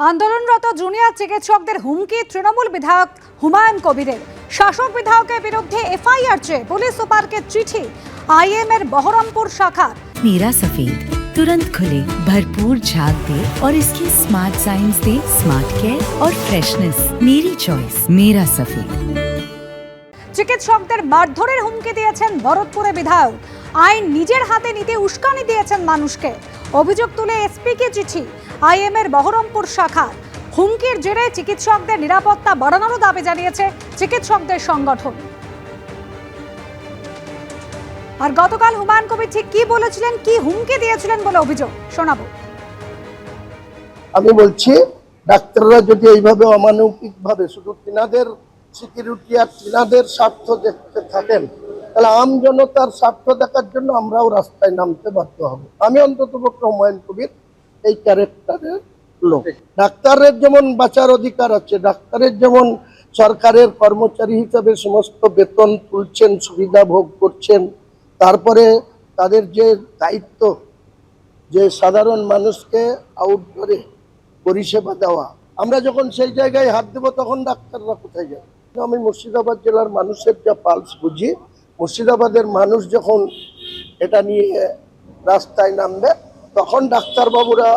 আন্দোলনরত জুনিয়র চিকিৎসকদের হুমকি তৃণমূল বিধায়ক হুমায়ুন কবিরের শাসক বিধায়কের বিরুদ্ধে এফআইআর চেয়ে পুলিশ সুপারকে চিঠি আইএম এর বহরমপুর শাখার मेरा सफेद तुरंत खुले भरपूर झाग दे और इसकी स्मार्ट साइंस दे स्मार्ट केयर और फ्रेशनेस मेरी चॉइस मेरा सफेद চিকিৎসকদের মারধরের হুমকি দিয়েছেন ভরতপুরে বিধায়ক আইন নিজের হাতে নিতে উস্কানি দিয়েছেন মানুষকে অভিযোগ তুলে এসপিকে চিঠি। আইএম এর বহরমপুর শাখার হুমকির জেরে চিকিৎসকদের নিরাপত্তা বাড়ানোরও দাবি জানিয়েছে চিকিৎসকদের সংগঠন। আর গতকাল হুমায়ুন কবির ঠিক কি বলেছিলেন, কি হুমকি দিয়েছিলেন বলে অভিযোগ? শোনাবো। আমি বলছি, ডাক্তাররা যদি এইভাবে অমানবিক ভাবে শুধু তিনাদের সিকিউরিটি আর তিনাদের স্বার্থ দেখতে থাকেন তাহলে আম জনতার স্বার্থ দেখার জন্য আমরাও রাস্তায় নামতে বাধ্য হব। আমি অন্তত হুমায়ুন কবির এই ক্যারেক্টারের লোক। ডাক্তারের যেমন বাঁচার অধিকার আছে, ডাক্তারের যেমন সরকারের কর্মচারী হিসাবে সমস্ত বেতন তুলছেন, সুবিধা ভোগ করছেন, তারপরে তাদের যে দায়িত্ব, যে সাধারণ মানুষকে আউটডোরে পরিষেবা দেওয়া, আমরা যখন সেই জায়গায় হাত দেবো তখন ডাক্তাররা কোথায় যাবে? আমি মুর্শিদাবাদ জেলার মানুষের যা পালস বুঝি মুর্শিদাবাদের মানুষ যখন এটা নিয়ে রাস্তায় নামবে, তখন ডাক্তারবাবুরা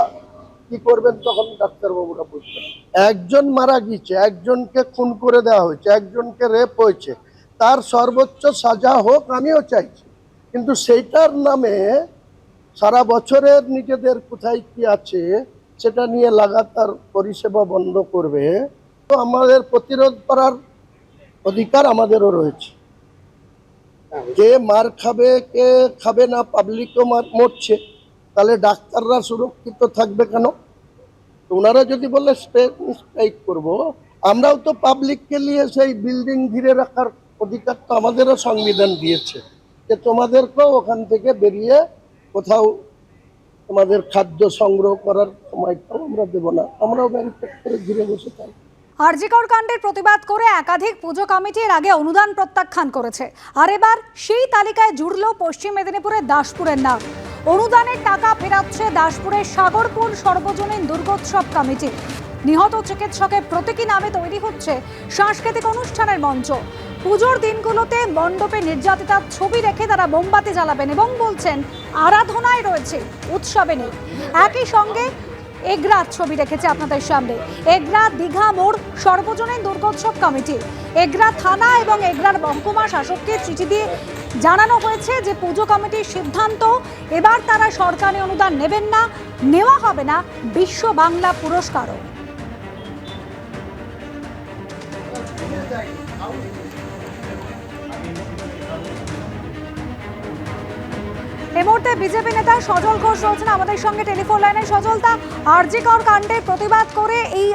কি করবেন? তখন ডাক্তারবাবুরা বুঝবেন একজন মারা গিয়েছে, একজনকে খুন করে দেওয়া হয়েছে, একজনকে রেপ হয়েছে, তার সর্বোচ্চ সাজা হোক আমিও চাইছি। কিন্তু সেইটার নামে সারা বছরের নিজেদের কোথায় কি আছে, সেটা নিয়ে লাগাতার পরিষেবা বন্ধ করবে। তো আমাদের প্রতিরোধ করার অধিকার আমাদেরও রয়েছে। কে মার খাবে, কে খাবে না পাবলিকও মার, মরছে। তাহলে ডাক্তাররা সুরক্ষিত থাকবে কেন? ওনারা যদি বলে স্ট্রাইক করব। আমরাও তো পাবলিককে নিয়ে সেই বিল্ডিং ঘিরে রাখার অধিকার তো আমাদেরও সংবিধান দিয়েছে যে তোমাদেরকেও ওখান থেকে বেরিয়ে কোথাও তোমাদের খাদ্য সংগ্রহ করার সময়টাও আমরা দেবো না। আমরাও করে ঘিরে বসে থাকব। আরজিকর কাণ্ডের প্রতিবাদ করে একাধিক পুজো কমিটির আগে অনুদান প্রত্যাখ্যান করেছে। আর এবার সেই তালিকায় জুড়ল পশ্চিম মেদিনীপুরের দাসপুরের নাম। অনুদানের টাকা ফেরাচ্ছে দাসপুরের সাগরপুর সর্বজনীন দুর্গোৎসব কমিটি। নিহত চিকিৎসকের প্রতীকী নামে তৈরি হচ্ছে সাংস্কৃতিক অনুষ্ঠানের মঞ্চ। পুজোর দিনগুলোতে মণ্ডপে নির্যাতিতার ছবি রেখে তারা মোমবাতি জ্বালাবেন এবং বলছেন, আরাধনায় রয়েছে, উৎসবে নেই। একই সঙ্গে এগরার ছবি রেখেছে আপনাদের সামনে। এগরা দীঘা মোড় সর্বজনীন দুর্গোৎসব কমিটি। এগরা থানা এবং এগরার মহকুমা শাসককে চিঠি দিয়ে জানানো হয়েছে যে পুজো কমিটির সিদ্ধান্ত, এবার তারা সরকারি অনুদান নেবেন না, নেওয়া হবে না বিশ্ব বাংলা পুরস্কারও। মুহূর্তে বিজেপি নেতা সজল ঘোষ রয়েছেন আমাদের সঙ্গে টেলিফোন লাইনে। প্রতিবাদ করে এই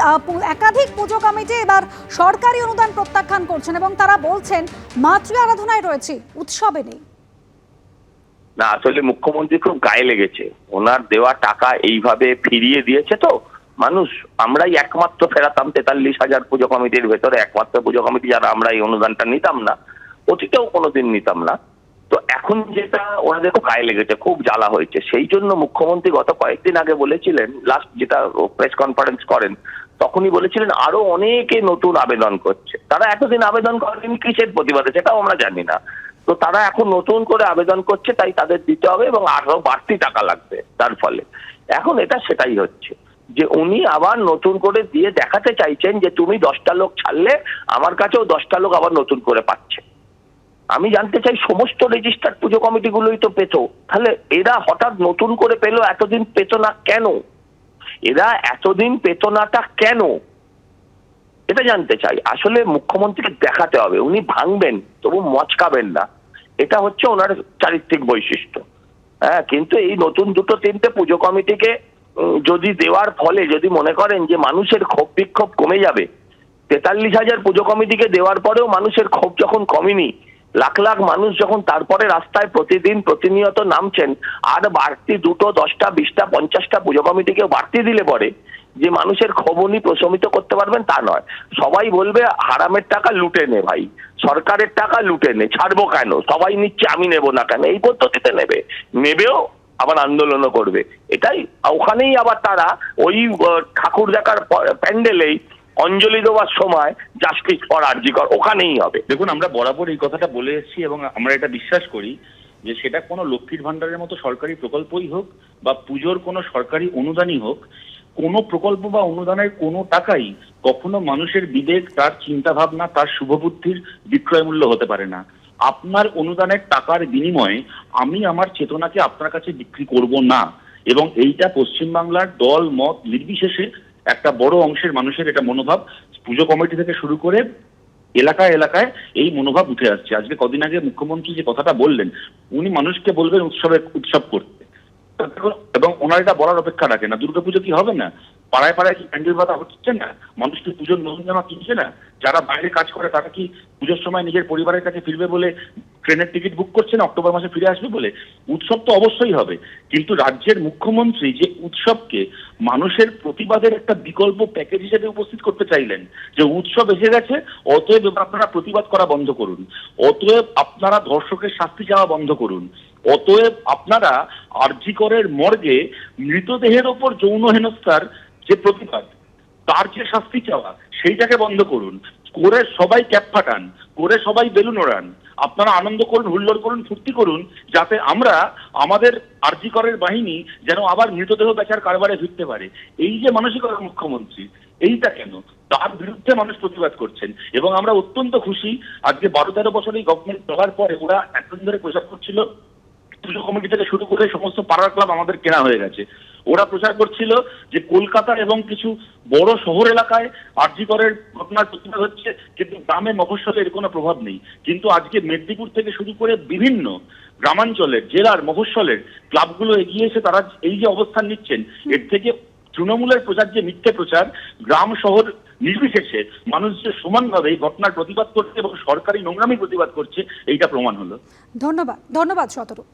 একাধিক পুজো কমিটি এবার সরকারি অনুদান প্রত্যাখ্যান করছেন এবং তারা বলছেন, মাতৃ আরাধনায় রয়েছে, উৎসবে নেই। না, আসলে মুখ্যমন্ত্রী খুব গায়ে লেগেছে। ওনার দেওয়া টাকা এইভাবে ফিরিয়ে দিয়েছে তো। মানুষ, আমরাই একমাত্র ফেরাতাম তেতাল্লিশ হাজার পুজো কমিটির ভেতরে। একমাত্র পুজো কমিটি, যারা আমরা এই অনুদানটা নিতাম না, অতীতেও কোনোদিন নিতাম না। এখন যেটা ওনাদের খুব গায়ে লেগেছে, খুব জ্বালা হয়েছে। সেই জন্য মুখ্যমন্ত্রী গত কয়েকদিন আগে বলেছিলেন লাস্ট যেটা প্রেস কনফারেন্স করেন, তখনই বলেছিলেন আরও অনেকে নতুন আবেদন করছে। তারা এতদিন আবেদন করেন কিসের প্রতিবাদে সেটাও আমরা জানি না। তো তারা এখন নতুন করে আবেদন করছে, তাই তাদের দিতে হবে এবং আরও বাড়তি টাকা লাগবে তার ফলে। এখন এটা সেটাই হচ্ছে যে উনি আবার নতুন করে দিয়ে দেখাতে চাইছেন যে তুমি দশটা লোক ছাড়লে, আমার কাছেও দশটা লোক আবার নতুন করে পাচ্ছে। আমি জানতে চাই সমস্ত রেজিস্টার্ড পুজো কমিটিগুলোই তো পেত। তাহলে এরা হঠাৎ নতুন করে পেল, এতদিন পেত না কেন? এরা এতদিন পেতো নাটা কেন? এটা জানতে চাই। আসলে মুখ্যমন্ত্রীকে দেখাতে হবে, উনি ভাঙবেন, তবু মচকাবেন না। এটা হচ্ছে ওনার চারিত্রিক বৈশিষ্ট্য। হ্যাঁ কিন্তু এই নতুন দুটো তিনটে পুজো কমিটিকে যদি দেওয়ার ফলে, যদি মনে করেন যে মানুষের ক্ষোভ বিক্ষোভ কমে যাবে, তেতাল্লিশ হাজার পুজো কমিটিকে দেওয়ার পরেও মানুষের ক্ষোভ যখন কমেনি লাখ লাখ মানুষ যখন তারপরে রাস্তায় প্রতিদিন প্রতিনিয়ত নামছেন, আর বাড়তি দুটো, দশটা, বিশটা, পঞ্চাশটা পুজো কমিটিকে বাড়তি দিলে পরে যে মানুষের খবরই প্রশমিত করতে পারবেন তা নয়। সবাই বলবে, হারামের টাকা লুটে নে ভাই, সরকারের টাকা লুটে নে, ছাড়বো কেন? সবাই নিচ্ছে, আমি নেব না কেন? এই পদ্ধতিতে নেবে। নেবেও, আবার আন্দোলনও করবে। এটাই, ওখানেই আবার তারা ওই ঠাকুর দেখার প্যান্ডেলেই অঞ্জলি দেওয়ার সময় জাস্টিস ফর আরজিকর ওখানেই হবে। দেখুন, আমরা বরাবর এই কথাটা বলে এসেছি এবং আমরা এটা বিশ্বাস করি যে সেটা কোনো লক্ষ্মীর ভান্ডারের মতো সরকারি প্রকল্পই হোক বা পুজোর কোনো সরকারি অনুদানই হোক, কোনো প্রকল্প বা অনুদানের কোনো টাকাই কখনো মানুষের বিবেক, তার চিন্তা ভাবনা তার শুভবুদ্ধির বিক্রয় মূল্য হতে পারে না। আপনার অনুদানের টাকার বিনিময়ে আমি আমার চেতনাকে আপনার কাছে বিক্রি করব না। এবং এইটা পশ্চিমবাংলার দল, মত নির্বিশেষে একটা বড় অংশের মানুষের এটা মনোভাব। পুজো কমিটি থেকে শুরু করে এলাকায় এলাকায় এই মনোভাব উঠে আসছে। আজকে কদিন আগে মুখ্যমন্ত্রী যে কথাটা বললেন, উনি মানুষকে বলবেন উৎসবে, উৎসব করতে। এবং ওনার এটা বলার অপেক্ষা রাখে না। দুর্গাপুজো কি হবে না? পাড়ায় পাড়ায় কি প্যান্ডেল বাধা হচ্ছে না? মানুষ কি পুজোর নতুন জামা কিনছে না? যারা বাইরে কাজ করে, তারা কি পুজোর সময় নিজের পরিবারের কাছে ফিরবে বলে ট্রেনের টিকিট বুক করছে না? অক্টোবর মাসে ফিরে আসবে বলে? উৎসব তো অবশ্যই হবে। কিন্তু রাজ্যের মুখ্যমন্ত্রী যে উৎসবকে মানুষের প্রতিবাদের একটা বিকল্প প্যাকেজ হিসেবে উপস্থিত করতে চাইলেন, যে উৎসব এসে গেছে, অতএব আপনারা প্রতিবাদ করা বন্ধ করুন। অতএব আপনারা ধর্ষকের শাস্তি চাওয়া বন্ধ করুন। অতএব আপনারা আরজিকরের মর্গে মৃতদেহের ওপর যৌন হেনস্থার যে প্রতিবাদ, তার যে শাস্তি চাওয়া, সেইটাকে বন্ধ করুন। করে সবাই ক্যাপ ফাটান, করে সবাই বেলুন ওড়ান। আপনারা আনন্দ করুন, হুল্লোড় করুন, ফুর্তি করুন, যাতে আমরা আমাদের আরজিকরের বাহিনী যেন আবার মৃতদেহ বেচার কারবারে ফিরতে পারে। এই যে মানসিকতা মুখ্যমন্ত্রী, এইটা কেন? তার বিরুদ্ধে মানুষ প্রতিবাদ করছেন। এবং আমরা অত্যন্ত খুশি, আজকে বারো তেরো বছর এই গভর্নমেন্ট চলার পরে ওরা একদিন ধরে প্রচার করছিল। পুজো কমিটি থেকে শুরু করে সমস্ত পাড়ার ক্লাব আমাদের কেনা হয়ে গেছে। ওরা প্রচার করছিল যে কলকাতা এবং কিছু বড় শহর এলাকায় আর্যিকরের ঘটনার প্রতিবাদ হচ্ছে, কিন্তু গ্রামে মফস্বলে এর কোনো প্রভাব নেই। কিন্তু আজকে মেদিনীপুর থেকে শুরু করে বিভিন্ন গ্রামাঞ্চলের, জেলার, মফস্বলের ক্লাবগুলো এগিয়ে এসে তারা এই যে অবস্থান নিচ্ছেন, এর থেকে তৃণমূলের প্রচার যে মিথ্যে প্রচার, গ্রাম শহর নির্বিশেষে মানুষ যে সমানভাবে এই ঘটনার প্রতিবাদ করছে এবং সরকারি নোংরামি প্রতিবাদ করছে, এইটা প্রমাণ হলো। ধন্যবাদ ধন্যবাদ শতরূপ।